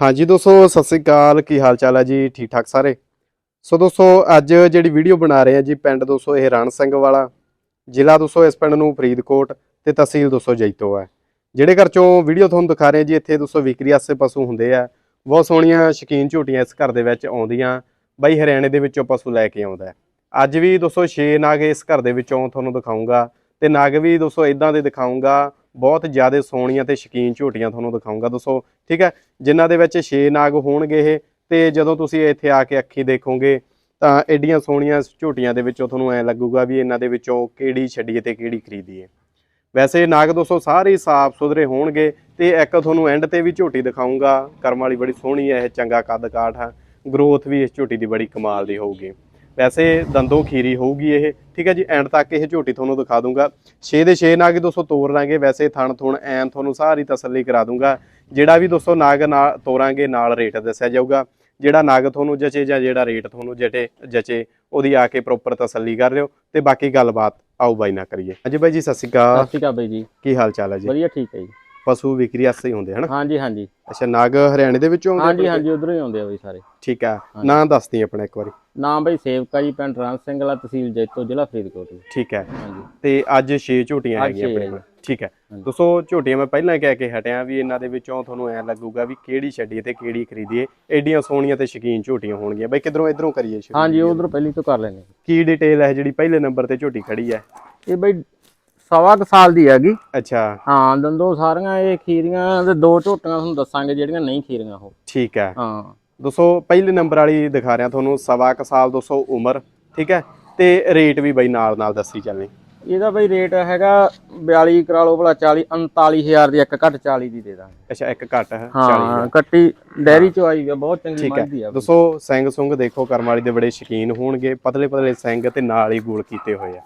ਹਾਂਜੀ ਦੋਸਤੋ, ਸਤਿ ਸ੍ਰੀ ਅਕਾਲ। ਕੀ ਹਾਲ ਚਾਲ ਹੈ ਜੀ? ਠੀਕ ਠਾਕ ਸਾਰੇ? ਸੋ ਦੋਸਤੋ, ਅੱਜ ਜਿਹੜੀ ਵੀਡੀਓ ਬਣਾ ਰਹੇ ਆ ਜੀ ਪਿੰਡ ਦੋਸਤੋ, ਇਹ ਰਣ ਸਿੰਘ ਵਾਲਾ। ਜ਼ਿਲ੍ਹਾ ਦੋਸਤੋ, ਇਸ ਪਿੰਡ ਨੂੰ ਫਰੀਦਕੋਟ ਤੇ ਤਹਿਸੀਲ ਦੋਸਤੋ ਜੈਤੋ ਹੈ ਜਿਹੜੇ ਘਰ ਚੋਂ ਵੀਡੀਓ ਤੁਹਾਨੂੰ ਦਿਖਾ ਰਹੇ ਜੀ, ਇੱਥੇ ਦੋਸਤੋ ਵਿਕਰੀ ਆਸੇ ਪਸ਼ੂ ਹੁੰਦੇ ਆ। ਬਹੁਤ ਸੋਹਣੀਆਂ ਸ਼ਕੀਨ ਝੋਟੀਆਂ ਇਸ ਘਰ ਦੇ ਵਿੱਚ ਆਉਂਦੀਆਂ। ਬਾਈ ਹਰਿਆਣੇ ਦੇ ਵਿੱਚੋਂ ਪਸ਼ੂ ਲੈ ਕੇ ਆਉਂਦਾ। ਅੱਜ ਵੀ ਦੋਸਤੋ 6 ਨਾਗ ਇਸ ਘਰ ਦੇ ਵਿੱਚੋਂ ਤੁਹਾਨੂੰ ਦਿਖਾਉਂਗਾ ਤੇ ਨਾਗ ਵੀ ਦੋਸਤੋ ਇਦਾਂ ਦੇ ਦਿਖਾਉਂਗਾ ਬਹੁਤ ਜ਼ਿਆਦਾ ਸੋਹਣੀਆਂ ਤੇ ਸ਼ਕੀਨ ਝੋਟੀਆਂ ਤੁਹਾਨੂੰ ਦਿਖਾਉਂਗਾ ਦੋਸਤੋ ਠੀਕ ਹੈ, ਜਿਨ੍ਹਾਂ ਦੇ ਵਿੱਚ 6 ਨਾਗ ਹੋਣਗੇ ਇਹ, ਤੇ ਜਦੋਂ ਤੁਸੀਂ ਇੱਥੇ ਆ ਕੇ ਅੱਖੀ ਦੇਖੋਗੇ, ਤਾਂ ਐਡੀਆਂ ਸੋਹਣੀਆਂ ਝੋਟੀਆਂ ਦੇ ਵਿੱਚੋਂ ਤੁਹਾਨੂੰ ਐ ਲੱਗੂਗਾ ਵੀ ਇਹਨਾਂ ਦੇ ਵਿੱਚੋਂ ਕਿਹੜੀ ਛੱਡੀਏ ਤੇ ਕਿਹੜੀ ਖਰੀਦੀਏ। ਵੈਸੇ ਨਾਗ ਦੋਸਤੋ ਸਾਰੇ ਸਾਫ਼ ਸੁਥਰੇ ਹੋਣਗੇ, ਤੇ ਇੱਕ ਤੁਹਾਨੂੰ ਐਂਡ ਤੇ ਵੀ ਝੋਟੀ ਦਿਖਾਉਂਗਾ ਕਰਮ ਵਾਲੀ ਬੜੀ ਸੋਹਣੀ ਹੈ, ਇਹ ਚੰਗਾ ਕੱਦ ਕਾਠ ਆ। ਗਰੋਥ ਵੀ ਇਸ ਝੋਟੀ ਦੀ ਬੜੀ ਕਮਾਲ ਦੀ ਹੋਊਗੀ। ਵੈਸੇ ਦੰਦੋਂ ਖੀਰੀ ਹੋਊਗੀ ਇਹ। ਠੀਕ ਹੈ ਜੀ ਐਂਡ ਤੱਕ ਇਹ ਝੋਟੀ ਤੁਹਾਨੂੰ ਦਿਖਾ ਦੂੰਗਾ। 6 ਦੇ 6 ਨਾਗ ਦੋਸਤੋ ਤੋਰ ਲਾਂਗੇ ਵੈਸੇ ਥਣ ਥੁਣ ਐਨ ਤੁਹਾਨੂੰ ਸਾਰੀ ਤਸੱਲੀ ਕਰਾ ਦੂੰਗਾ। ਜਿਹੜਾ ਵੀ ਦੋਸਤੋ ਨਾਗ ਨਾਲ ਤੋਰਾਂਗੇ ਨਾਲ ਰੇਟ ਦੱਸਿਆ ਜਾਊਗਾ। ਜਿਹੜਾ ਨਾਗ ਤੁਹਾਨੂੰ ਜਚੇ ਜਾਂ ਜਿਹੜਾ ਰੇਟ ਤੁਹਾਨੂੰ ਜਟੇ ਜਚੇ ਉਹਦੀ ਆ ਕੇ ਪ੍ਰੋਪਰ ਤਸੱਲੀ ਕਰ ਲਿਓ। ਤੇ ਬਾਕੀ ਗੱਲਬਾਤ ਆਓ ਬਾਈ ਨਾ ਕਰੀਏ। ਹਾਂਜੀ ਬਾਈ ਜੀ ਸਤਿ ਸ਼੍ਰੀ ਸਤਿ ਅਕਾਲ ਸ਼੍ਰੀ ਅਕਾਲ ਬਾਈ ਜੀ। ਕੀ ਹਾਲ ਚਾਲ ਹੈ ਜੀ? ਵਧੀਆ ਠੀਕ ਹੈ ਜੀ। ਪਸ਼ੂ ਵਿਕਰੀ ਵਾਸਤੇ ਹੀ ਹੁੰਦੇ ਹਨ? ਹਾਂਜੀ ਹਾਂਜੀ। ਅੱਛਾ ਨਾਗ ਹਰਿਆਣੇ ਦੇ ਵਿੱਚੋਂ ਆਉਂਦੇ ਹਾਂਜੀ? ਹਾਂਜੀ ਉਧਰੋਂ ਹੀ ਆਉਂਦੇ ਆ ਬਾਈ ਸਾਰੇ। ਠੀਕ ਹਾਂਜੀ। ਨਾਂ ਦੱਸਦੀ ਆਪਣਾ ਇੱਕ ਵਾਰੀ। ਨਾਮ ਬਾਈ ਸੇਵਕਾ ਜੀ ਪਿੰਡ ਰਾਮ ਸਿੰਘ ਵਾਲਾ ਤਹਿਸੀਲ ਜੈਤੋ ਜ਼ਿਲ੍ਹਾ ਫਰੀਦਕੋਟ। ਠੀਕ ਹੈ ਤੇ ਅੱਜ 6 ਝੋਟੀਆਂ ਹੈਗੀਆਂ ਆਪਣੇ ਕੋਲ। ਠੀਕ ਹੈ। ਦੋਸਤੋ ਝੋਟੀਆਂ ਮੈਂ ਪਹਿਲਾਂ ਕਹਿ ਕੇ ਹਟਿਆ ਵੀ ਇਹਨਾਂ ਦੇ ਵਿੱਚੋਂ ਤੁਹਾਨੂੰ ਐ ਲੱਗੂਗਾ ਵੀ ਕਿਹੜੀ ਛੱਡੀਏ ਤੇ ਕਿਹੜੀ ਖਰੀਦੀਏ। ਐਡੀਆਂ ਸੋਹਣੀਆਂ ਤੇ ਸ਼ਕੀਨ ਝੋਟੀਆਂ ਹੋਣਗੀਆਂ। ਬਈ ਕਿਧਰੋਂ ਇਧਰੋਂ ਕਰੀਏ ਸ਼ੁਰੂ? ਹਾਂਜੀ ਉਧਰ ਪਹਿਲੀ ਤੋਂ ਕਰ ਲੈਣੇ ਕੀ ਡਿਟੇਲ ਹੈ ਜਿਹੜੀ ਪਹਿਲੇ ਨੰਬਰ ਤੇ ਝੋਟੀ ਖੜੀ ਹੈ? ਇਹ ਬਾਈ ਸਵਾ ਕੁ ਸਾਲ ਦੀ ਹੈਗੀ। ਅੱਛਾ। ਹਾਂ ਦੰਦੋ ਸਾਰੀਆਂ ਇਹ ਖੀਰੀਆਂ ਤੇ ਦੋ ਝੋਟੀਆਂ ਤੁਹਾਨੂੰ ਦੱਸਾਂਗੇ ਜਿਹੜੀਆਂ ਨਹੀਂ ਖੀਰੀਆਂ ਉਹ। ਠੀਕ ਹੈ। ਹਾਂ। ਦੋਸਤੋ ਪਹਿਲੇ ਨੰਬਰ ਵਾਲੀ ਦਿਖਾ ਰਿਹਾ ਤੁਹਾਨੂੰ ਸਵਾ ਕੁ ਸਾਲ ਦੋਸਤੋ ਉਮਰ ਠੀਕ ਹੈ? ਤੇ ਰੇਟ ਵੀ ਬਈ ਨਾਲ ਨਾਲ ਦੱਸੀ ਚੱਲਣੀ। ਇਹਦਾ ਬਾਈ ਰੇਟ ਹੈਗਾ 42 ਕਰਾ ਲਓ ਭਲਾ 40 39000 ਦੀ ਇੱਕ ਘੱਟ 40 ਦੀ ਦੇ ਦਾਂਗੇ। ਅੱਛਾ ਇੱਕ ਘੱਟ ਹੈ 40 ਹਾਂ ਕੱਟੀ ਡੈਰੀ ਚੋਂ ਆਈ ਆ ਬਹੁਤ ਚੰਗੀ ਠੀਕ ਮੱਝ ਦੀ ਹੈ ਆ ਦੋਸਤੋ ਸਿੰਘ ਸੁੰਗ ਦੇਖੋ ਕਰਮ ਵਾਲੀ ਦੇ ਬੜੇ ਸ਼ਕੀਨ ਹੋਣਗੇ ਪਤਲੇ ਪਤਲੇ ਸਿੰਘ ਤੇ ਨਾਲ ਹੀ ਗੋਲ ਕੀਤੇ ਹੋਏ ਆ।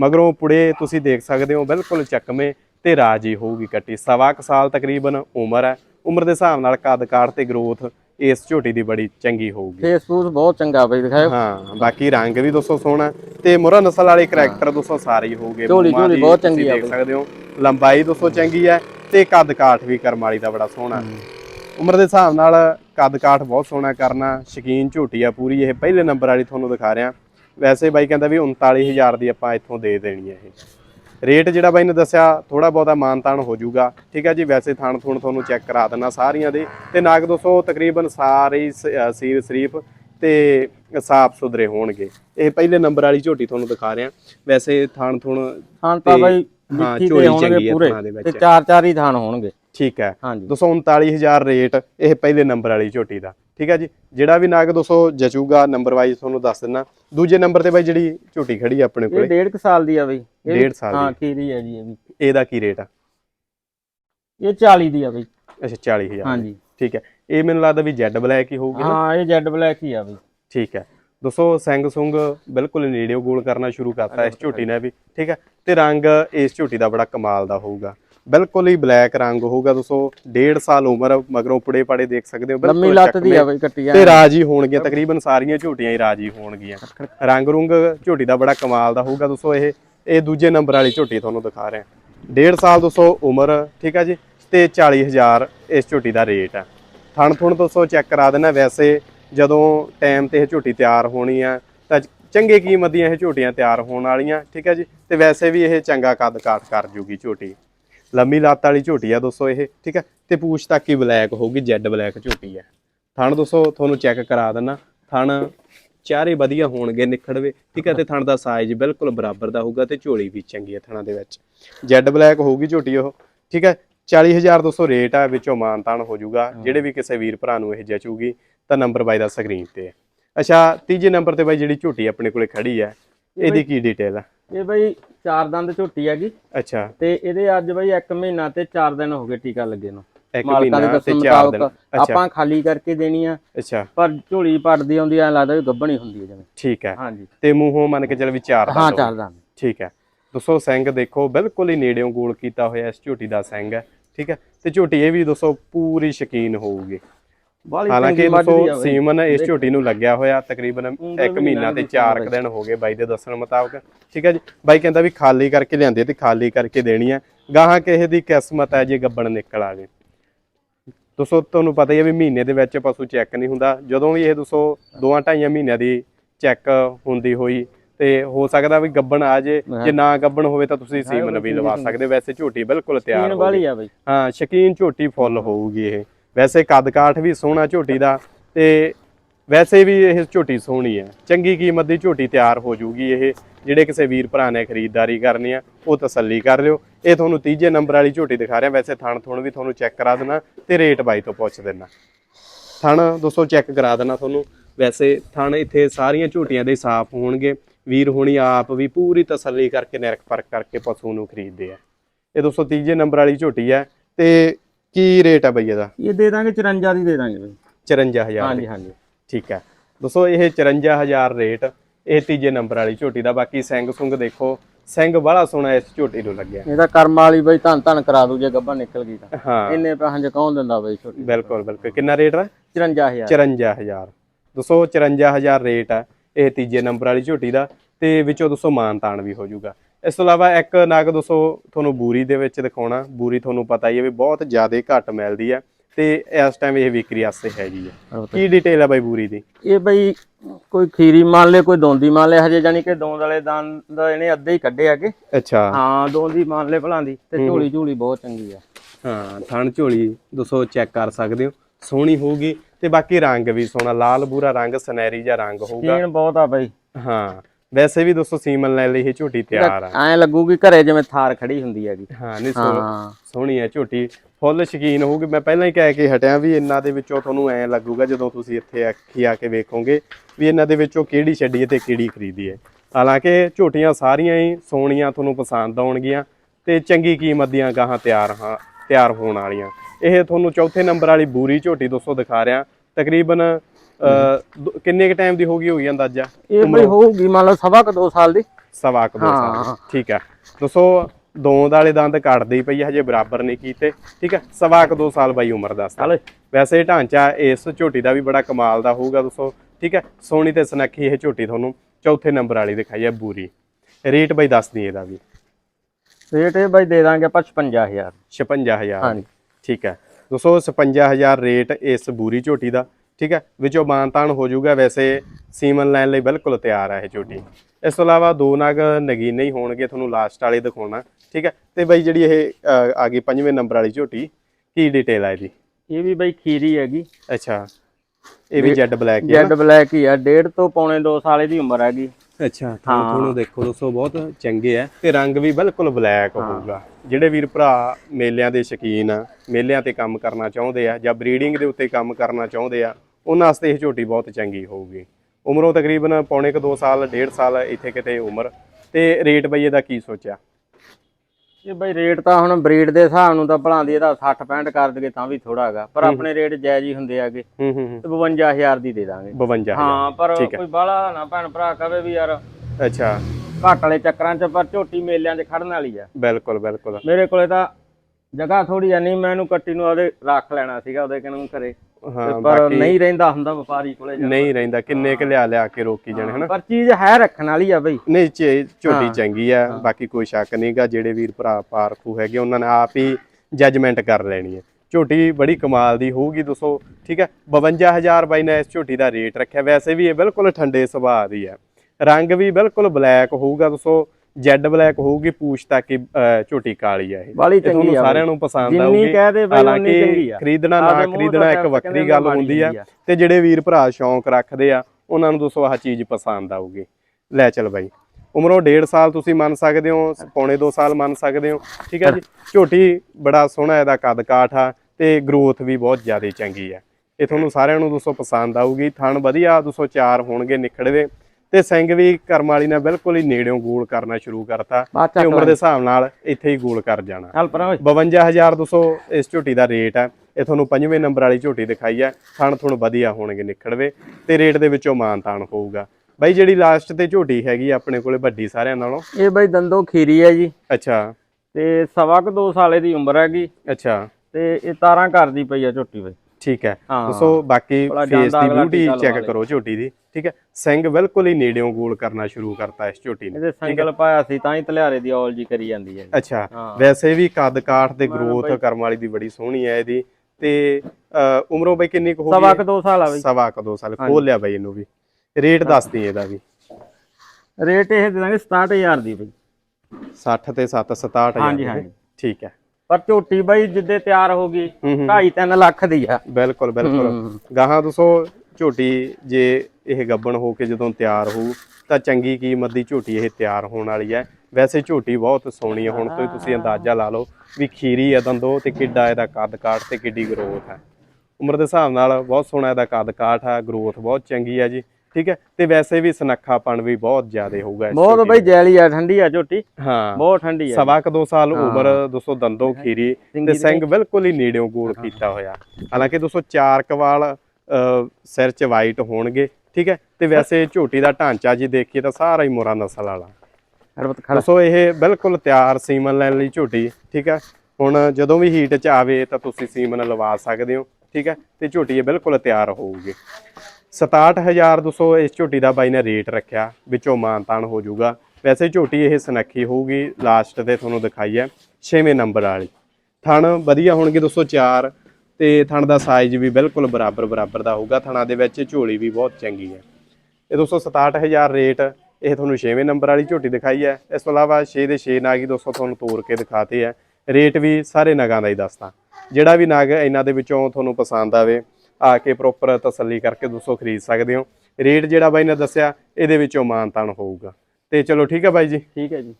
ਮਗਰੋਂ ਪੁੜੇ ਤੁਸੀਂ ਦੇਖ ਸਕਦੇ ਹੋ ਬਿਲਕੁਲ ਚੱਕਵੇਂ ਤੇ ਰਾਜੀ ਹੋਊਗੀ ਕੱਟੀ। ਸਵਾ ਕੁ ਸਾਲ ਤਕਰੀਬਨ ਉਮਰ ਹੈ। ਉਮਰ ਦੇ ਹਿਸਾਬ ਨਾਲ ਕੱਦ ਕਾਠ ਤੇ ਗਰੋਥ ਇਸ ਝੋਟੀ ਦੀ ਬੜੀ ਚੰਗੀ ਹੋਊਗੀ। ਫੇਸਬੁੱਕ ਬਹੁਤ ਚੰਗਾ ਬਾਈ ਦਿਖਾਓ ਹਾਂ ਬਾਕੀ ਰੰਗ ਵੀ ਦੋਸਤੋ ਸੋਹਣਾ ਤੇ ਮੁਰਾ ਨਸਲ ਵਾਲੇ ਕਰੈਕਟਰ ਦੋਸਤੋ ਸਾਰੇ ਹੀ ਹੋਊਗੇ। ਝੋਲੀ- ਝੋਲੀ ਬਹੁਤ ਚੰਗੀ ਆ ਦੇਖ। ਸਕਦੇ ਹੋ। ਲੰਬਾਈ ਦੋਸਤੋ ਚੰਗੀ ਹੈ ਤੇ ਕੱਦ ਕਾਠ ਵੀ ਕਰਮ ਵਾਲੀ ਦਾ ਬੜਾ ਸੋਹਣਾ। ਉਮਰ ਦੇ ਹਿਸਾਬ ਨਾਲ ਕੱਦ ਕਾਠ ਬਹੁਤ ਸੋਹਣਾ ਕਰਨਾ। ਸ਼ਕੀਨ ਝੋਟੀ ਆ ਪੂਰੀ ਇਹ ਪਹਿਲੇ ਨੰਬਰ ਵਾਲੀ ਤੁਹਾਨੂੰ ਦਿਖਾ ਰਿਹਾ। ਵੈਸੇ ਬਾਈ ਕਹਿੰਦਾ ਵੀ 39000 ਦੀ ਆਪਾਂ ਇੱਥੋਂ ਦੇ ਦੇਣੀ ਹੈ ਇਹ। ਰੇਟ ਜਿਹੜਾ ਬਾਈ ਨੇ ਦੱਸਿਆ ਥੋੜਾ ਬਹੁਤਾ ਮਾਨਤਾਨ ਹੋ ਜਾਊਗਾ। ਠੀਕ ਹੈ ਜੀ ਵੈਸੇ ਥਣ ਥੁਣ ਤੁਹਾਨੂੰ ਚੈੱਕ ਕਰਾ ਦੇਣਾ ਸਾਰੀਆਂ ਦੇ। ਤੇ ਨਾਗ ਦੋਸਤੋ ਤਕਰੀਬਨ ਸਾਰੇ ਸੀਰ ਸ਼ਰੀਫ ਤੇ ਸਾਫ਼ ਸੁਥਰੇ ਹੋਣਗੇ। ਇਹ ਪਹਿਲੇ ਨੰਬਰ ਵਾਲੀ ਝੋਟੀ ਤੁਹਾਨੂੰ ਦਿਖਾ ਰਿਹਾ। ਵੈਸੇ ਥਣ ਥੁਣ ਥਾਨ ਤਾਂ ਬਾਈ ਮਿੱਠੀ ਦੇ ਹੋਣਗੇ ਪੂਰੇ। ਤੇ ਚਾਰ ਚਾਰ ਹੀ ਥਾਨ ਹੋਣਗੇ। ਠੀਕ ਹੈ। ਹਾਂਜੀ। 239000 ਰੇਟ ਇਹ ਪਹਿਲੇ ਨੰਬਰ ਵਾਲੀ ਝੋਟੀ ਦਾ। ਠੀਕ ਹੈ ਜੀ? ਜਿਹੜਾ ਵੀ ਨਾਗ 200 ਜਚੂਗਾ ਨੰਬਰ ਵਾਈਜ਼ ਤੁਹਾਨੂੰ ਦੱਸ ਦਿੰਨਾ ਦੂਜੇ ਨੰਬਰ ਤੇ ਬਾਈ ਜਿਹੜੀ ਝੋਟੀ ਖੜੀ ਆ ਆਪਣੇ ਇਹ ਕੋਲੇ। ਡੇਢ ਕੁ ਸਾਲ ਦੀ ਆ ਬਈ। ਇਹ ਡੇਢ ਸਾਲ ਹਾਂ ਦੀ। ਹੈ ਜੀ ਇਹ ਵੀ। ਇਹਦਾ ਕੀ ਰੇਟ ਆ? ਇਹ 40 ਦੀ ਆ ਬਈ। ਅੱਛਾ 40000 ਹਾਂਜੀ। ਠੀਕ ਹੈ। ਇਹ ਮੈਨੂੰ ਲੱਗਦਾ ਵੀ ਜੈਡ ਬਲੈਕ ਹੀ ਹੋਊਗੀ ਹਾਂ ਇਹ ਜੈਡ ਬਲੈਕ ਹੀ ਆ ਬਈ। ਠੀਕ ਹੈ। ਦੋਸਤੋ ਸਿੰਘ ਸੁੰਗ ਬਿਲਕੁਲ ਨੇੜਿਓ ਗੋਲ ਕਰਨਾ ਸ਼ੁਰੂ ਕਰਤਾ ਇਸ ਝੋਟੀ ਨੇ ਵੀ। ਠੀਕ ਹੈ। ਤੇ ਰੰਗ ਇਸ ਝੋਟੀ ਦਾ ਬੜਾ ਕਮਾਲ ਦਾ ਹੋਊਗਾ। ਬਿਲਕੁਲ ਹੀ ਬਲੈਕ ਰੰਗ ਹੋਊਗਾ ਦੋਸਤੋ ਡੇਢ ਸਾਲ ਉਮਰ ਮਗਰੋਂ ਪੁੜੇ ਪਾੜੇ ਦੇਖ ਸਕਦੇ ਹੋ ਲੰਮੀ ਲੱਤ ਦੀ। ਆ ਬਈ ਕੱਟੀ ਆ ਤੇ ਰਾਜੀ ਹੋਣਗੀਆਂ ਤਕਰੀਬਨ ਸਾਰੀਆਂ ਝੋਟੀਆਂ ਹੀ ਰਾਜੀ ਹੋਣਗੀਆਂ। ਰੰਗ ਰੁੰਗ ਝੋਟੀ ਦਾ ਬੜਾ ਕਮਾਲ ਦਾ ਹੋਊਗਾ ਦੋਸਤੋ ਇਹ ਇਹ ਦੂਜੇ ਨੰਬਰ ਵਾਲੀ ਝੋਟੀ ਤੁਹਾਨੂੰ ਦਿਖਾ ਰਿਹਾ। ਡੇਢ ਸਾਲ ਦੋਸਤੋ ਉਮਰ ਠੀਕ ਹੈ ਜੀ? ਤੇ 40000 ਇਸ ਝੋਟੀ ਦਾ ਰੇਟ ਹੈ ਥਣ ਥੁਣ ਦੋਸਤੋ ਚੈੱਕ ਕਰਾ ਦੇਣਾ ਵੈਸੇ ਜਦੋਂ ਟਾਈਮ ਤੇ ਇਹ ਝੋਟੀ ਤਿਆਰ ਹੋਣੀ ਆ ਤਾਂ ਚੰਗੇ ਕੀਮਤ ਦੀਆਂ ਇਹ ਝੋਟੀਆਂ ਤਿਆਰ ਹੋਣ ਵਾਲੀਆਂ ਠੀਕ ਹੈ ਜੀ? ਤੇ ਵੈਸੇ ਵੀ ਇਹ ਚੰਗਾ ਕੱਦ ਕਾਠ ਕਰ ਜੂਗੀ ਝੋਟੀ। ਲੰਮੀ ਲੱਤ ਵਾਲੀ ਝੋਟੀ ਆ ਦੋਸਤੋ ਇਹ ਠੀਕ ਹੈ? ਤੇ ਪੂਛ ਤੱਕ ਹੀ ਬਲੈਕ ਹੋਊਗੀ ਜੈਡ ਬਲੈਕ ਝੋਟੀ ਹੈ। ਥਣ ਦੋਸਤੋ ਤੁਹਾਨੂੰ ਚੈੱਕ ਕਰਾ ਦਿੰਨਾ। ਥਣ ਚਾਰੇ ਵਧੀਆ ਹੋਣਗੇ ਨਿਖੜਵੇ ਠੀਕ ਹੈ? ਤੇ ਥਣ ਦਾ ਸਾਈਜ਼ ਬਿਲਕੁਲ ਬਰਾਬਰ ਦਾ ਹੋਊਗਾ ਤੇ ਝੋਲੀ ਵੀ ਚੰਗੀ ਹੈ ਥਣਾਂ ਦੇ ਵਿੱਚ। ਜੈਡ ਬਲੈਕ ਹੋਊਗੀ ਝੋਟੀ ਉਹ ਠੀਕ ਹੈ? 40200 ਰੇਟ ਆ ਵਿੱਚੋਂ ਮਾਨਤਾਨ ਹੋ ਜਾਊਗਾ। ਜਿਹੜੇ ਵੀ ਕਿਸੇ ਵੀਰ ਭਰਾ ਨੂੰ ਇਹ ਜਚੂਗੀ ਤਾਂ ਨੰਬਰ ਬਾਈ ਦਾ ਸਕਰੀਨ ਤੇ। ਹੈ ਅੱਛਾ ਤੀਜੇ ਨੰਬਰ ਤੇ ਬਾਈ ਜਿਹੜੀ ਝੋਟੀ ਆਪਣੇ ਕੋਲੇ ਖੜੀ ਹੈ ਇਹਦੀ ਕੀ ਡਿਟੇਲ ਆ? ਇਹ ਬਈ ਚਾਰ ਦੰਦ ਝੋਟੀ ਹੈਗੀ। ਅੱਛਾ। ਤੇ ਇਹਦੇ ਅੱਜ ਬਈ 1 ਮਹੀਨਾ ਤੇ 4 ਦਿਨ ਹੋ ਗਏ ਟੀਕਾ ਲੱਗੇ ਨੂੰ। ਇੱਕ ਮਹੀਨਾ ਤੇ 4 ਦਿਨ। ਆਪਾਂ ਖਾਲੀ ਕਰਕੇ ਦੇਣੀ ਆ। ਅੱਛਾ। ਪਰ ਝੋਲੀ ਪੜਦੀ ਆਉਂਦੀ ਐ ਲੱਗਦਾ ਵੀ ਗੱਭਣੀ ਹੁੰਦੀ ਹੈ ਜਿਵੇਂ। ਠੀਕ ਹੈ। ਹਾਂਜੀ। ਤੇ ਮੂੰਹੋਂ ਮੰਨ ਕੇ ਚੱਲ ਵੀ ਚਾਰ ਹਾਂ ਦੰਦ ਚਾਰ ਦੰਦ। ਠੀਕ ਹੈ। ਦੋਸਤੋ ਸਿੰਘ ਦੇਖੋ ਬਿਲਕੁਲ ਹੀ ਨੇੜਿਓਂ ਗੋਲ ਕੀਤਾ ਹੋਇਆ ਇਸ ਝੋਟੀ ਦਾ ਸਿੰਘ ਹੈ। ਠੀਕ ਹੈ। ਤੇ ਝੋਟੀ ਇਹ ਵੀ ਦੋਸਤੋ ਪੂਰੀ ਸ਼ਕੀਨ ਹੋਊਗੀ। ਹਾਲਾਂਕਿ ਚੰਗੀ ਮੱਝ ਦੀ ਦੋਸਤੋ ਆ ਬਈ। ਸੀਮਨ ਇਸ ਝੋਟੀ ਨੂੰ ਲੱਗਿਆ ਹੋਇਆ ਤਕਰੀਬਨ ਊਂ ਤਾਂ 1 ਵੀ ਮਹੀਨਾ ਤੇ ਦੇਖਿਆ 4 ਬਾਈ। ਦਿਨ ਹੋ ਗਏ ਬਾਈ ਦੇ ਦੱਸਣ ਮੁਤਾਬਕ। ਠੀਕ ਹੈ ਜੀ। ਬਾਈ ਕਹਿੰਦਾ ਵੀ ਖਾਲੀ ਕਰਕੇ ਲਿਆਂਦੇ ਤੇ ਖਾਲੀ ਕਰਕੇ ਦੇਣੀ ਹੈ। ਗਾਹਾਂ ਕਿਸੇ ਦੀ ਕਿਸਮਤ ਹੈ ਜੇ ਗੱਬਣ ਨਿਕਲ ਆਵੇ ਦੋਸਤੋ ਤੁਹਾਨੂੰ ਪਤਾ ਹੀ ਹੈ ਵੀ ਮਹੀਨੇ ਦੇ ਵਿੱਚ ਪਸ਼ੂ ਚੈੱਕ ਨਹੀਂ ਹੁੰਦਾ। ਜਦੋਂ ਵੀ ਇਹ ਦੋਸਤੋ ਦੋਆਂ ਢਾਈਆਂ ਮਹੀਨਿਆਂ ਦੀ ਚੈੱਕ ਹੁੰਦੀ ਹੋਈ ਤੇ ਹੋ ਸਕਦਾ ਵੀ ਗੱਬਣ ਆ ਜੇ। ਜੇ ਨਾ ਗੱਬਣ ਹੋਵੇ ਤਾਂ ਤੁਸੀਂ ਸੀਮਨ ਵੀ ਲਵਾ ਸਕਦੇ। ਵੈਸੇ ਝੋਟੀ ਬਿਲਕੁਲ ਤਿਆਰ ਹੋ ਆ ਬਈ। ਹਾਂ ਸ਼ਕੀਨ ਝੋਟੀ ਫੁੱਲ ਹੋਊਗੀ ਇਹ। ਵੈਸੇ ਕੱਦ ਕਾਠ ਵੀ ਸੋਹਣਾ ਝੋਟੀ ਦਾ ਤੇ ਵੈਸੇ ਵੀ ਇਹ ਝੋਟੀ ਸੋਹਣੀ ਹੈ। ਚੰਗੀ ਕੀਮਤ ਦੀ ਝੋਟੀ ਤਿਆਰ ਹੋ ਜੂਗੀ ਇਹ। ਜਿਹੜੇ ਕਿਸੇ ਵੀਰ ਭਰਾ ਨੇ ਖਰੀਦਦਾਰੀ ਕਰਨੀ ਆ, ਉਹ ਤਸੱਲੀ ਕਰ ਲਿਓ। ਇਹ ਤੁਹਾਨੂੰ ਤੀਜੇ ਨੰਬਰ ਵਾਲੀ ਝੋਟੀ ਦਿਖਾ ਰਿਹਾ। ਵੈਸੇ ਥਣ ਥੁਣ ਵੀ ਤੁਹਾਨੂੰ ਚੈੱਕ ਕਰਾ ਦੇਣਾ ਤੇ ਰੇਟ ਬਾਈ ਤੋਂ ਪੁੱਛ ਦੇਣਾ। ਥਣ ਦੋਸਤੋ ਚੈੱਕ ਕਰਾ ਦੇਣਾ ਤੁਹਾਨੂੰ। ਵੈਸੇ ਥਣ ਇੱਥੇ ਸਾਰੀਆਂ ਝੋਟੀਆਂ ਦੇ ਸਾਫ਼ ਹੋਣਗੇ। ਵੀਰ ਹੋਣੀ ਆਪ ਵੀ ਪੂਰੀ ਤਸੱਲੀ ਕਰਕੇ ਨਿਰਖ ਪਰਖ ਕਰਕੇ ਪਸ਼ੂ ਨੂੰ ਖਰੀਦਦੇ ਆ। ਇਹ ਦੋਸਤੋ ਤੀਜੇ ਨੰਬਰ ਵਾਲੀ ਝੋਟੀ ਹੈ ਤੇ ਕੀ ਰੇਟ ਹੈ ਬਈ ਇਹਦਾ? ਇਹ ਦੇ ਦਾਂਗੇ 54 ਦੀ ਦੇ ਦਾਂਗੇ ਬਈ। 54000 ਹਾਂਜੀ ਹਾਂਜੀ। ਠੀਕ ਹੈ। ਦੋਸਤੋ ਇਹ 54000 ਰੇਟ ਇਹ ਤੀਜੇ ਨੰਬਰ ਵਾਲੀ ਝੋਟੀ ਦਾ। ਬਾਕੀ ਸਿੰਘ ਸੁੰਗ ਦੇਖੋ ਸਿੰਘ ਬੜਾ ਸੋਹਣਾ ਇਸ ਝੋਟੀ ਨੂੰ ਲੱਗਿਆ। ਇਹਦਾ ਕਰਮ ਵਾਲੀ ਬਈ ਧੰਨ ਧੰਨ ਕਰਾ ਦੂ ਜੇ ਗੱਬਾ ਨਿਕਲ ਗਈ ਤਾਂ। ਹਾਂ। ਇੰਨੇ ਪੈਸੇ ਚ ਕੌਣ ਦਿੰਦਾ ਬਈ ਛੋਟੀ ਬਿਲਕੁਲ ਬਿਲਕੁਲ। ਕਿੰਨਾ ਰੇਟ ਹੈ 54000 54000 ਦੋਸਤੋ 54000 ਰੇਟ ਹੈ ਇਹ ਤੀਜੇ ਨੰਬਰ ਵਾਲੀ ਝੋਟੀ ਦਾ। ਤੇ ਵਿੱਚੋਂ ਦੋਸਤੋ ਮਾਨ ਤਾਨ ਵੀ ਹੋ ਜਾਊਗਾ। ਇਸ ਤੋਂ ਇਲਾਵਾ ਇੱਕ ਨਗ ਦੋਸਤੋ ਤੁਹਾਨੂੰ ਬੂਰੀ ਦੇ ਵਿੱਚ ਦਿਖਾਉਣਾ। ਬੂਰੀ ਤੁਹਾਨੂੰ ਪਤਾ ਹੀ ਹੈ ਵੀ ਬਹੁਤ ਜ਼ਿਆਦਾ ਘੱਟ ਮਿਲਦੀ ਹੈ ਤੇ ਇਸ ਟਾਈਮ ਇਹ ਵਿਕਰੀ ਵਾਸਤੇ ਹੈਗੀ ਹੈ। ਕੀ ਡਿਟੇਲ ਹੈ ਬਾਈ ਬੂਰੀ ਦੀ? ਇਹ ਬਈ ਕੋਈ ਖੀਰੀ ਮੰਨ ਲੈ ਕੋਈ ਦੋਂਦੀ ਮੰਨ ਲੈ ਹਜੇ ਜਾਨੀ ਕਿ ਦੋਂਦ ਵਾਲੇ ਦੰਦ ਇਹਨੇ ਅੱਧੇ ਹੀ ਕੱਢੇ ਆਗੇ ਅੱਛਾ। ਹਾਂ ਦੋਂਦੀ ਮੰਨ ਲੈ ਭਲਾਂ ਦੀ ਤੇ ਝੋਲੀ ਝੋਲੀ ਬਹੁਤ ਚੰਗੀ ਆ ਹਾਂ ਥਣ ਝੋਲੀ ਦੋਸਤੋ ਚੈੱਕ ਕਰ ਸਕਦੇ ਹੋ। ਸੋਹਣੀ ਹੋਊਗੀ ਤੇ ਬਾਕੀ ਰੰਗ ਵੀ ਸੋਹਣਾ ਲਾਲ ਬੂਰਾ ਰੰਗ ਸੁਨਹਿਰੀ ਜਿਹਾ ਰੰਗ ਹੋਊਗਾ। ਕੀਣ ਬਹੁਤ ਆ ਬਈ। ਹਾਂ। ਵੈਸੇ ਵੀ ਦੋਸਤੋ ਸੀਮਨ ਲੈ ਲਈ ਇਹ ਝੋਟੀ ਤਿਆਰ ਆ। ਐਂ ਲੱਗੂਗੀ ਘਰੇ ਜਿਵੇਂ ਥਾਰ ਖੜੀ ਹੁੰਦੀ ਹੈਗੀ। ਹਾਂ ਨਹੀਂ ਸੋਹਣੀ ਹਾਂ। ਸੋਹਣੀ ਹੈ ਝੋਟੀ। ਫੁੱਲ ਸ਼ਕੀਨ ਹੋਊਗੀ। ਮੈਂ ਪਹਿਲਾਂ ਹੀ ਕਹਿ ਕੇ ਹਟਿਆ ਵੀ ਇਹਨਾਂ ਦੇ ਵਿੱਚੋਂ ਤੁਹਾਨੂੰ ਐਂ ਲੱਗੂਗਾ ਜਦੋਂ ਤੁਸੀਂ ਇੱਥੇ ਅੱਖੀ ਆ ਕੇ ਵੇਖੋਗੇ ਵੀ ਇਹਨਾਂ ਦੇ ਵਿੱਚੋਂ ਕਿਹੜੀ ਛੱਡੀ ਹੈ ਤੇ ਕਿਹੜੀ ਖਰੀਦੀ ਹੈ। ਹਾਲਾਂਕਿ ਝੋਟੀਆਂ ਸਾਰੀਆਂ ਹੀ ਸੋਹਣੀਆਂ ਤੁਹਾਨੂੰ ਪਸੰਦ ਆਉਣਗੀਆਂ ਤੇ ਚੰਗੀ ਕੀਮਤ ਦੀਆਂ ਗਾਹਾਂ ਤਿਆਰ ਹਾਂ ਤਿਆਰ ਹੋਣ ਵਾਲੀਆਂ। ਇਹ ਤੁਹਾਨੂੰ ਚੌਥੇ ਨੰਬਰ ਵਾਲੀ ਬੂਰੀ ਝੋਟੀ ਦੋਸਤੋ ਦਿਖਾ ਰਿਹਾ। ਤਕਰੀਬਨ ਦੋ- ਕਿੰਨੇ ਕ ਟਾਈਮ ਦੀ ਹੋ ਗਈ ਹੋਈ ਅੰਦਾਜ਼ਾ? ਇਹ ਬਈ ਹੋਊਗੀ ਮੰਨ ਲਓ ਸਵਾ ਕ 2 ਸਾਲ ਦੀ। ਸਵਾ ਕੁ ਦੋ ਸਾਲ ਹਾਂ। ਠੀਕ ਹੈ ਦੋਸਤੋ ਦੋਂਦ ਵਾਲੇ ਦੰਦ ਕੱਢਦੇ ਹੀ ਪਈ ਹੈ, ਹਜੇ ਬਰਾਬਰ ਨਹੀਂ ਕੀਤੇ। ਠੀਕ ਹੈ ਸਵਾ ਕੁ ਦੋ ਸਾਲ ਬਾਈ ਉਮਰ ਦੱਸਦਾ ਚੱਲ ਵੈਸੇ ਇਹ ਢਾਂਚਾ ਇਸ ਝੋਟੀ ਦਾ ਵੀ ਬੜਾ ਕਮਾਲ ਦਾ ਹੋਊਗਾ ਦੋਸਤੋ ਠੀਕ ਹੈ ਸੋਹਣੀ ਤੇ ਸੁਨੱਖੀ ਇਹ ਝੋਟੀ ਤੁਹਾਨੂੰ ਚੌਥੇ ਨੰਬਰ ਵਾਲੀ ਦਿਖਾਈ ਹੈ ਬੂਰੀ। ਰੇਟ ਬਾਈ ਦੱਸ ਦੀ ਇਹਦਾ ਵੀ। ਰੇਟ ਇਹ ਬਈ ਦੇ ਦਾਂਗੇ ਆਪਾਂ 55000 56000 ਹਾਂਜੀ। ਠੀਕ ਹੈ ਦੋਸਤੋ 56000 ਰੇਟ ਇਸ ਬੂਰੀ ਝੋਟੀ ਦਾ। ਠੀਕ ਹੈ ਵਿੱਚੋਂ ਮਾਨਤਾਨ ਹੋ ਜਾਊਗਾ ਵੈਸੇ ਸੀਮਨ ਲੈਣ ਲਈ ਬਿਲਕੁਲ ਤਿਆਰ ਹੈ ਇਹ ਝੋਟੀ ਇਸ ਤੋਂ ਇਲਾਵਾ ਦੋ ਨਗ ਨਗੀਨੇ ਹੀ ਹੋਣਗੇ ਤੁਹਾਨੂੰ ਲਾਸਟ ਵਾਲੇ ਦਿਖਾਉਣਾ ਠੀਕ ਹੈ। ਤੇ ਬਾਈ ਜਿਹੜੀ ਇਹ ਆ ਗਈ ਪੰਜਵੇਂ ਨੰਬਰ ਵਾਲੀ ਝੋਟੀ ਕੀ ਡਿਟੇਲ ਹੈ ਇਹਦੀ? ਇਹ ਵੀ ਬਈ ਖੀਰੀ ਹੈਗੀ। ਅੱਛਾ ਇਹ ਵੀ ਜੈਡ ਬਲੈਕ ਹੈ ਜੈਡ ਬਲੈਕ ਹੀ ਆ ਡੇਢ ਤੋਂ ਪੌਣੇ 2 ਸਾਲ ਦੀ ਉਮਰ ਹੈਗੀ। ਅੱਛਾ ਤੁਹਾਨੂੰ ਦੇਖੋ ਦੋਸਤੋ ਬਹੁਤ ਚੰਗੇ ਆ। ਤੇ ਰੰਗ ਵੀ ਬਿਲਕੁਲ ਬਲੈਕ ਹੋਊਗਾ। ਜਿਹੜੇ ਵੀਰ ਭਰਾ ਮੇਲਿਆਂ ਦੇ ਸ਼ੌਕੀਨ ਆ ਮੇਲਿਆਂ ਤੇ ਕੰਮ ਕਰਨਾ ਚਾਹੁੰਦੇ ਆ ਜਾਂ ਬਰੀਡਿੰਗ ਦੇ ਉੱਤੇ ਕੰਮ ਕਰਨਾ ਚਾਹੁੰਦੇ ਆ ਉਹਨਾਂ ਵਾਸਤੇ ਇਹ ਝੋਟੀ ਬਹੁਤ ਚੰਗੀ ਹੋਊਗੀ। ਉਮਰੋਂ ਤਕਰੀਬਨ ਪੌਣੇ ਕੁ 2 ਸਾਲ 1.5 ਸਾਲ ਇੱਥੇ ਕਿਤੇ ਉਮਰ। ਤੇ ਰੇਟ ਬਈ ਇਹਦਾ ਕੀ ਸੋਚਿਆ? ਇਹ ਬਈ ਰੇਟ ਤਾਂ ਹੁਣ ਬਰੀਡ ਦੇ ਹਿਸਾਬ ਨੂੰ ਤਾਂ ਭਲਾਂ ਦੀ ਇਹਦਾ 60 65 ਕਰ ਦਗੇ ਤਾਂ ਵੀ ਥੋੜਾ ਹੈਗਾ। ਪਰ ਆਪਣੇ ਰੇਟ ਜਾਇਜ਼ ਹੀ ਹੁੰਦੇ ਆਗੇ ਹੂੰ ਹੂੰ ਹੂੰ। ਤੇ 52000 ਦੀ ਦੇ ਦਾਂਗੇ। 52 ਹਾਂ ਪਰ। ਕੋਈ ਬਾਹਲਾ ਨਾ ਭੈਣ ਭਰਾ ਕਵੇ ਵੀ ਯਾਰ ਅੱਛਾ। ਘਾਟ ਵਾਲੇ ਚੱਕਰਾਂ 'ਚ ਪਰ ਝੋਟੀ ਮੇਲਿਆਂ 'ਚ ਖੜਨ ਵਾਲੀ ਆ। ਬਿਲਕੁਲ ਬਿਲਕੁਲ। ਮੇਰੇ ਕੋਲੇ ਤਾਂ ਜਗ੍ਹਾ ਥੋੜੀ ਆ ਨਹੀਂ ਮੈਂ ਇਹਨੂੰ ਕੱਟੀ ਨੂੰ ਉਹਦੇ ਰੱਖ ਲੈਣਾ ਸੀਗਾ ਉਹਦੇ ਕਿਨੂੰ ਘਰੇ। ਹਾਂ ਪਰ ਬਾਕੀ ਨਹੀਂ ਰਹਿੰਦਾ ਹੁੰਦਾ ਵਪਾਰੀ ਕੋਲੇ ਜਾ ਨਹੀਂ ਰਹਿੰਦਾ ਕਿੰਨੇ ਕੁ ਲਿਆ ਲਿਆ ਕੇ ਰੋਕੀ ਜਾਣੇ ਹਨਾ? ਪਰ ਚੀਜ਼ ਹੈ ਰੱਖਣ ਵਾਲੀ ਆ ਬਈ। ਨਹੀਂ ਚੇ- ਝੋਟੀ ਚੰਗੀ ਆ ਬਾਕੀ ਕੋਈ ਸ਼ੱਕ ਨਹੀਂਗਾ ਜਿਹੜੇ ਵੀਰ ਭਰਾ ਪਾਰਖੂ ਹੈਗੇ ਉਹਨਾਂ ਨੇ ਆਪ ਹੀ ਜੱਜਮੈਂਟ ਕਰ ਲੈਣੀ ਹੈ। ਝੋਟੀ ਬੜੀ ਕਮਾਲ ਦੀ ਹੋਊਗੀ ਦੋਸਤੋ ਠੀਕ ਹੈ? 52000 ਬਾਈ ਨੇ ਇਸ ਝੋਟੀ ਦਾ ਰੇਟ ਰੱਖਿਆ। ਵੈਸੇ ਵੀ ਇਹ ਬਿਲਕੁਲ ਠੰਡੇ ਸੁਭਾਅ ਦੀ ਹੈ। ਰੰਗ ਵੀ ਬਿਲਕੁਲ ਬਲੈਕ ਹੋਊਗਾ ਦੋਸਤੋ ਜੈਡ ਬਲੈਕ ਹੋਊਗੀ ਪੂਛ ਤੱਕ ਹੀ ਝੋਟੀ ਕਾਲੀ ਆ ਇਹ। ਬਾਲੀ ਚੰਗੀ ਆ ਸਾਰਿਆਂ ਨੂੰ ਪਸੰਦ ਜਿੰਨੀ ਆਊਗੀ। ਕਹਿ ਦੇ ਬਈ ਉਨੀ ਚੰਗੀ ਆ। ਖਰੀਦਣਾ ਨਾ ਖਰੀਦਣਾ ਇੱਕ ਕਹਿੰਦੇ ਵੱਖਰੀ ਗੱਲ ਮਾੜੀ ਹੁੰਦੀ ਆ। ਹੁੰਦੀ ਆ। ਤੇ ਜਿਹੜੇ ਵੀਰ ਭਰਾ ਸ਼ੌਂਕ ਰੱਖਦੇ ਆ ਉਹਨਾਂ ਨੂੰ ਦੋਸਤੋ ਆਹ ਚੀਜ਼ ਪਸੰਦ ਆਊਗੀ। ਲੈ ਚੱਲ ਬਾਈ। ਉਮਰੋਂ 1.5 ਸਾਲ ਤੁਸੀਂ ਮੰਨ ਸਕਦੇ ਹੋ ਪੌਣੇ 2 ਸਾਲ ਮੰਨ ਸਕਦੇ ਹੋ। ਠੀਕ ਹੈ ਜੀ। ਝੋਟੀ ਬੜਾ ਸੋਹਣਾ ਇਹਦਾ ਕੱਦ ਕਾਠ ਆ ਤੇ ਗਰੋਥ ਵੀ ਬਹੁਤ ਜ਼ਿਆਦਾ ਚੰਗੀ ਆ। ਇਹ ਤੁਹਾਨੂੰ ਸਾਰਿਆਂ ਨੂੰ ਦੋਸਤੋ ਪਸੰਦ ਆਊਗੀ। ਥਣ ਵਧੀਆ ਦੋਸਤੋ ਚਾਰ ਹੋਣਗੇ ਨਿਖੜਵੇ। ਤੇ ਸਿੰਘ ਵੀ ਕਰਮ ਵਾਲੀ ਨੇ ਬਿਲਕੁਲ ਹੀ ਨੇੜਿਓਂ ਗੋਲ ਕਰਨਾ ਸ਼ੁਰੂ ਕਰਤਾ ਤੇ ਉਮਰ ਦੇ ਹਿਸਾਬ ਨਾਲ ਇੱਥੇ ਹੀ ਗੋਲ ਕਰ ਜਾਣਾ। ਚੱਲ ਪਰਾਂ ਓਏ। 52200 ਇਸ ਝੋਟੀ ਦਾ ਰੇਟ ਹੈ। ਇਹ ਤੁਹਾਨੂੰ ਪੰਜਵੇਂ ਨੰਬਰ ਵਾਲੀ ਝੋਟੀ ਦਿਖਾਈ ਹੈ। ਥਣ ਥੁਣ ਵਧੀਆ ਹੋਣਗੇ ਨਿਖੜਵੇ ਤੇ ਰੇਟ ਦੇ ਵਿੱਚੋਂ ਮਾਨਤਾਨ ਹੋਊਗਾ। ਬਾਈ ਜਿਹੜੀ ਲਾਸਟ ਤੇ ਝੋਟੀ ਹੈਗੀ ਆਪਣੇ ਕੋਲੇ ਵੱਡੀ ਸਾਰਿਆਂ ਨਾਲੋਂ। ਇਹ ਬਈ ਦੰਦੋ ਖੀਰੀ ਹੈ ਜੀ। ਅੱਛਾ। ਤੇ ਸਵਾ ਕੁ 2 ਸਾਲੇ ਦੀ ਉਮਰ ਹੈਗੀ। ਅੱਛਾ। ਤੇ ਇਹ ਤਾਰਾਂ ਕਰਦੀ ਪਈ ਆ ਝੋਟੀ ਬਈ। ਠੀਕ ਹੈ। ਦੋਸਤੋ ਬਾਕੀ ਫੇਸ ਦੀ ਬਿਊਟੀ ਚੈੱਕ। ਕਰੋ ਝੋਟੀ ਦੀ ਠੀਕ ਹੈ। ਸਿੰਘ ਬਿਲਕੁਲ ਹੀ ਨੇੜਿਓਂ ਗੋਲ ਕਰਨਾ ਸ਼ੁਰੂ ਕਰਤਾ ਇਸ ਝੋਟੀ ਨੇ ਇਹਦੇ ਸੰਗਲ ਪਾਇਆ ਸੀ ਤਾਂ ਹੀ ਤਲਿਆਰੇ ਦੀ ਔਲ ਜੀ ਕਰੀ ਜਾਂਦੀ ਹੈ ਅੱਛਾ। ਵੈਸੇ ਵੀ ਕੱਦ ਕਾਠ ਤੇ ਗਰੋਥ ਕਰਮ ਵਾਲੀ ਦੀ ਬੜੀ ਸੋਹਣੀ ਹੈ ਇਹਦੀ। ਤੇ ਉਮਰੋਂ ਬਈ ਕਿੰਨੀ ਕੁ ਹੋ ਸਵਾ ਗਈ ਕੁ ਦੋ ਸਾਲ ਆ ਬਈ। ਸਵਾ ਕੁ ਦੋ ਸਾਲ ਖੋਲ ਲਿਆ ਬਈ ਇਹਨੂੰ ਵੀ। ਰੇਟ ਦੱਸਦੀ ਇਹਦਾ ਵੀ। ਰੇਟ ਇਹ ਦੇ ਦਾਂਗੇ 67000 ਦੀ ਬਈ। 60 ਤੇ 7 67000 ਹਾਂਜੀ ਹਾਂਜੀ। ਠੀਕ ਹੈ। ਪਰ ਝੋਟੀ ਬਈ ਜਿੱਦੇ ਤਿਆਰ ਹੋ ਗਈ ਹੂੰ ਹੂੰ। 2.5 3 ਲੱਖ ਦੀ ਆ। ਬਿਲਕੁਲ ਬਿਲਕੁਲ। ਗਾਹਾਂ ਦੋਸਤੋ ਝੋਟੀ ਜੇ ਇਹ ਗੱਬਣ ਹੋ ਕੇ ਜਦੋਂ ਤਿਆਰ ਹੋਊ ਤਾਂ ਚੰਗੀ ਕੀਮਤ ਦੀ ਝੋਟੀ ਇਹ ਤਿਆਰ ਹੋਣ ਵਾਲੀ ਹੈ ਵੈਸੇ ਝੋਟੀ ਬਹੁਤ ਸੋਹਣੀ ਹੈ ਹੁਣ ਤੋਂ ਤੁਸੀਂ ਅੰਦਾਜ਼ਾ ਲਾ ਲਓ ਵੀ ਖੀਰੀ ਹੈ ਦੰਦੋ ਤੇ ਕਿੱਡਾ ਇਹਦਾ ਕੱਦ ਕਾਠ ਤੇ ਕਿੱਡੀ ਗਰੋਥ ਹੈ ਉਮਰ ਦੇ ਹਿਸਾਬ ਨਾਲ ਬਹੁਤ ਸੋਹਣਾ ਇਹਦਾ ਕੱਦ ਕਾਠ ਹੈ ਗਰੋਥ ਬਹੁਤ ਚੰਗੀ ਹੈ ਜੀ। ਠੀਕ ਹੈ? ਤੇ ਵੈਸੇ ਵੀ ਸਨੱਖਾਪਣ ਵੀ ਬਹੁਤ ਜ਼ਿਆਦਾ ਹੋਊਗਾ ਇਸ ਬਹੁਤ ਬਈ ਜੈਲੀ ਆ ਠੰਡੀ ਆ ਝੋਟੀ। ਹਾਂ। ਬਹੁਤ ਠੰਡੀ ਆ। ਸਵਾ ਕੁ ਦੋ ਸਾਲ ਉਮਰ ਦੋਸਤੋ ਦੰਦੋਂ ਖੀਰੀ ਤੇ ਸਿੰਘ ਬਿਲਕੁਲ ਹੀ ਨੇੜਿਓਂ ਗੋਲ ਕੀਤਾ ਹੋਇਆ। ਹਾਲਾਂਕਿ ਦੋਸਤੋ ਚਾਰ ਕਵਾਲ ਸਿਰ 'ਚ ਵਾਈਟ ਹੋਣਗੇ ਠੀਕ ਹੈ? ਤੇ ਵੈਸੇ ਝੋਟੀ ਦਾ ਢਾਂਚਾ ਜੀ ਦੇਖੀਏ ਤਾਂ ਸਾਰਾ ਹੀ ਮੋਰਾ ਨਸਲ ਵਾਲਾ ਦੋਸਤੋ ਇਹ ਬਿਲਕੁਲ ਤਿਆਰ ਸੀਮਨ ਲੈਣ ਲਈ ਝੋਟੀ ਠੀਕ ਹੈ? ਹੁਣ ਜਦੋਂ ਵੀ ਹੀਟ 'ਚ ਆਵੇ ਤਾਂ ਤੁਸੀਂ ਸੀਮਨ ਲਵਾ ਸਕਦੇ ਹੋ ਠੀਕ ਹੈ? ਤੇ ਝੋਟੀ ਇਹ ਬਿਲਕੁਲ ਤਿਆਰ ਹੋਊਗੀ। 67200 ਇਸ ਝੋਟੀ ਦਾ ਬਾਈ ਨੇ ਰੇਟ ਰੱਖਿਆ, ਵਿੱਚੋਂ ਮਾਨਤਾਨ ਹੋ ਜਾਊਗਾ। ਵੈਸੇ ਝੋਟੀ ਇਹ ਸਨੱਖੀ ਹੋਊਗੀ, ਲਾਸਟ ਤੇ ਤੁਹਾਨੂੰ ਦਿਖਾਈ ਹੈ 6ਵੇਂ ਨੰਬਰ ਵਾਲੀ। ਥਣ ਵਧੀਆ ਹੋਣਗੇ ਦੋਸਤੋ ਚਾਰ, ਤੇ ਥਣ ਦਾ ਸਾਈਜ਼ ਵੀ ਬਿਲਕੁਲ ਬਰਾਬਰ ਬਰਾਬਰ ਦਾ ਹੋਊਗਾ। ਥਣਾ ਦੇ ਵਿੱਚ ਝੋਲੀ ਵੀ ਬਹੁਤ ਚੰਗੀ ਹੈ। ਇਹ 267 ਰੇਟ, ਇਹ ਤੁਹਾਨੂੰ 6ਵੇਂ ਨੰਬਰ ਵਾਲੀ ਝੋਟੀ ਦਿਖਾਈ ਹੈ। ਇਸ ਤੋਂ ਇਲਾਵਾ 6 ਦੇ 6 ਨਾਗ ਹੀ ਦੋਸਤੋ ਤੁਹਾਨੂੰ ਤੋੜ ਕੇ ਦਿਖਾਤੇ ਹੈ। ਰੇਟ ਵੀ ਸਾਰੇ ਨਗਾਂ ਦਾ ਹੀ ਦੱਸਦਾ। ਜਿਹੜਾ ਵੀ ਨਗ ਇਹਨਾਂ ਦੇ ਵਿੱਚੋਂ ਤੁਹਾਨੂੰ ਪਸੰਦ ਆਵੇ ਆ ਕੇ ਪ੍ਰੋਪਰ ਤਸੱਲੀ ਕਰਕੇ ਦੋਸਤੋ ਖਰੀਦ ਸਕਦੇ ਹੋ। ਰੇਟ ਜਿਹੜਾ ਬਾਈ ਨੇ ਦੱਸਿਆ, ਇਹਦੇ ਵਿੱਚੋਂ ਮਾਨਤਾਨ ਹੋਊਗਾ। ਤੇ ਚਲੋ ਠੀਕ ਹੈ ਬਾਈ ਜੀ। ਠੀਕ ਹੈ ਜੀ।